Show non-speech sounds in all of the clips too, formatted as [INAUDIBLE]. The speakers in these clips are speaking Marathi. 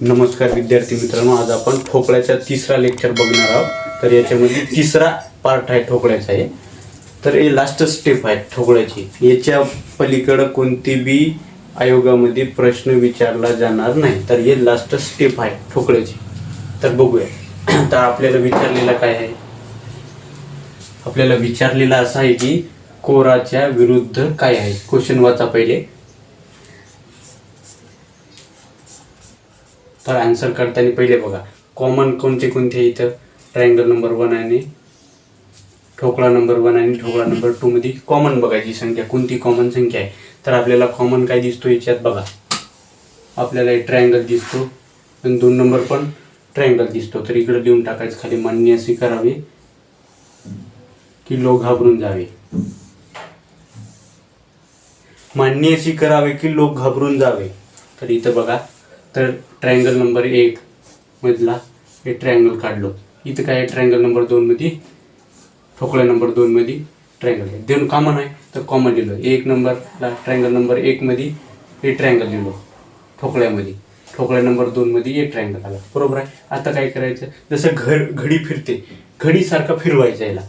नमस्कार विद्यार्थी मित्रांनो आज आपण ठोकळ्याचा तिसरा लेक्चर बघणार आहोत. तर याच्यामध्ये तिसरा पार्ट आहे ठोकळ्याचा आहे तर हे लास्ट स्टेप आहे ठोकळ्याची. याच्या पलीकडं कोणती बी आयोगामध्ये प्रश्न विचारला जाणार नाही. तर हे लास्ट स्टेप आहे ठोकळ्याची. तर बघूया. [CLEARS THROAT] तर आपल्याला विचारलेलं काय आहे? आपल्याला विचारलेलं असं आहे की कोराच्या विरुद्ध काय आहे? क्वेश्चन वाचा पहिले. तर आन्सर करताना पहिले बघा. कॉमन कोणते कोणते इथं? ट्रायंगल नंबर वन आणि ठोकळा नंबर वन आणि ठोकळा नंबर टूमध्ये कॉमन बघायची संख्या कोणती कॉमन संख्या आहे. तर आपल्याला कॉमन काय दिसतो याच्यात बघा. आपल्याला एक ट्रायंगल दिसतो आणि दोन नंबर पण ट्रायंगल दिसतो. तर इकडे लिहून टाकायचं खाली मान्य असे करावे की लोक घाबरून जावे. मान्य अशी करावे की लोक घाबरून जावे. तर इथं बघा. तर ट्रायंगल नंबर एक मधला हे ट्रायंगल काढलो. इथं काय ट्रायंगल नंबर दोन मध्ये नंबर दोन मध्ये ट्रायंगल आहे. दोन कॉमन आहे तर कॉमन लिहिलं. एक नंबरला ट्रायंगल नंबर एक मध्ये हे ट्रायंगल लिहिलो. ठोकळ्यामध्ये ठोकळ्या नंबर दोन मध्ये हे ट्रायंगल आला. बरोबर आहे? आता काय करायचं? जसं घड घडी फिरते घडीसारखा फिरवायचं याला.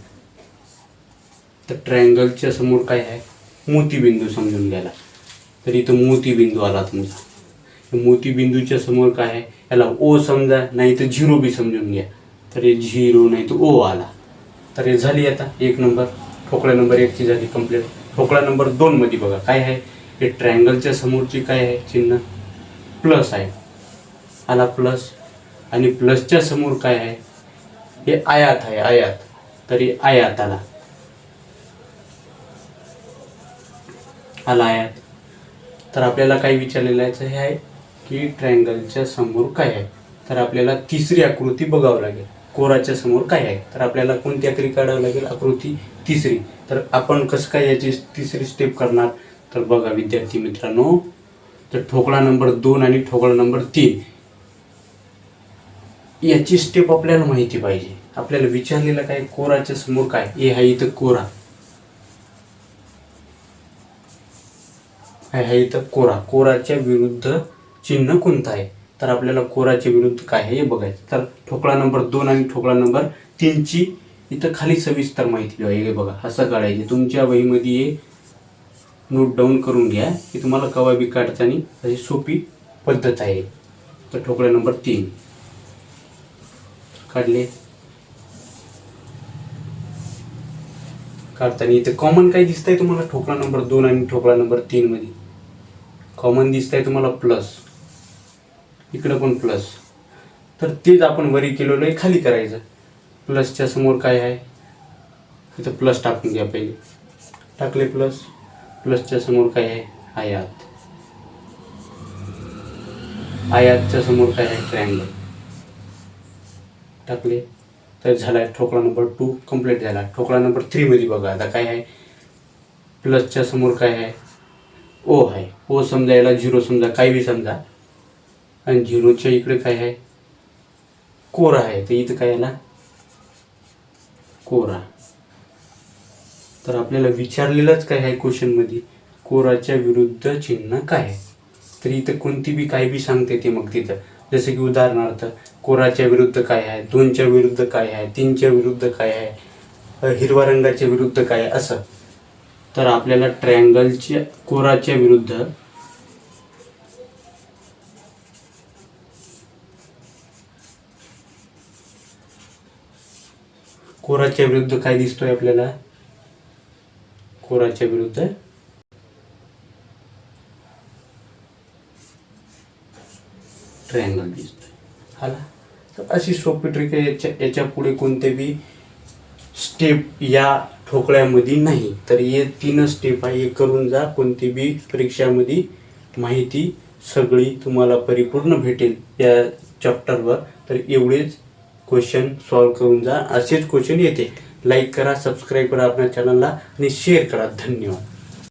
तर ट्रायंगलच्या समोर काय आहे? मोतीबिंदू समजून घ्यायला. तर इथं मोतीबिंदू आला तुमचा. मोतीबिंदूच्या समोर काय आहे? याला ओ समजा नाही तर झिरो बी समजून घ्या. तर हे झिरो नाही तर ओ आला. तर हे झाली आता एक नंबर. ठोकळा नंबर एकची झाली कंप्लीट ठोकळा नंबर दोनमध्ये बघा काय आहे? हे ट्रायंगलच्या समोरची काय आहे? चिन्ह प्लस आहे. आला प्लस आणि प्लसच्या समोर काय आहे? हे आयात आहे आयात. तरी आयात आला. आला आयात. तर आपल्याला काय विचारलेलं आहे? हे आहे की ट्रायंगलच्या समोर काय आहे? तर आपल्याला तिसरी आकृती बघावं लागेल. कोराच्या समोर काय आहे? तर आपल्याला कोणती आकृती काढावी लागेल? आकृती तिसरी. तर आपण कसं काय याची तिसरी स्टेप करणार? तर बघा विद्यार्थी मित्रांनो तर ठोकळा नंबर दोन आणि ठोकळा नंबर तीन. याची स्टेप आपल्याला माहिती पाहिजे. आपल्याला विचारलेलं काय? कोराच्या समोर काय? ए हा इथं कोरा. हा इथं कोरा. कोराच्या विरुद्ध चिन्ह कोणतं आहे? तर आपल्याला कोराच्या विरुद्ध काय आहे हे बघायचं. तर ठोकळा नंबर दोन आणि ठोकळा नंबर तीनची इथं खाली सविस्तर माहिती आहे. हे बघा असं काढायचे. तुमच्या वहीमध्ये हे नोट डाऊन करून घ्या की तुम्हाला कवा बी काढताना अशी सोपी पद्धत आहे. तर ठोकळा नंबर तीन. काढले. काढताना इथे कॉमन काय दिसतंय तुम्हाला? ठोकळा नंबर दोन आणि ठोकळा नंबर तीनमध्ये. कॉमन दिसतंय तुम्हाला प्लस इकडं पण प्लस तर तेच आपण वरी केलेलं आहे खाली करायचं. प्लसच्या समोर काय आहे? इथं प्लस टाकून घ्या पहिले. टाकले प्लस प्लसच्या समोर काय आहे? आयात. आयातच्या समोर काय आहे? ट्रँगल टाकले. तर झाला आहे ठोकळा नंबर टू कंप्लीट झाला. ठोकळा नंबर थ्रीमध्ये बघा. आता काय आहे? प्लसच्या समोर काय आहे? ओ आहे. ओ समजा याला झिरो समजा. काही बी समजा. आणि झिरोच्या इकडे काय आहे? कोरा आहे. तर इथं काय आहे ना? कोरा. तर आपल्याला विचारलेलंच काय आहे क्वेश्चनमध्ये कोराच्या विरुद्ध चिन्ह काय आहे? तर इथं कोणती बी काही बी सांगते ते मग तिथं. जसं की उदाहरणार्थ कोराच्या विरुद्ध काय आहे? दोनच्या विरुद्ध काय आहे? तीनच्या विरुद्ध काय आहे? हिरवा हिरव्या रंगाच्या विरुद्ध काय आहे? असं. तर आपल्याला ट्रँगलच्या कोराच्या विरुद्ध कोराच्या विरुद्ध काय दिसतोय आपल्याला? कोराच्या विरुद्ध? ट्रायंगल दिसतोय. हाला तर अशी सोपी ट्रिक आहे. याच्या याच्यापुढे कोणते बी स्टेप या ठोकळ्यामध्ये नाही. तर हे तीन स्टेप आहे. हे करून जा. कोणती बी परीक्षामध्ये माहिती सगळी तुम्हाला परिपूर्ण भेटेल या चॅप्टरवर तर एवढेच. क्वेश्चन सॉल्व करून जा. असेच क्वेश्चन येते लाईक करा सबस्क्राईब करा आपल्या चॅनलला आणि शेअर करा. धन्यवाद.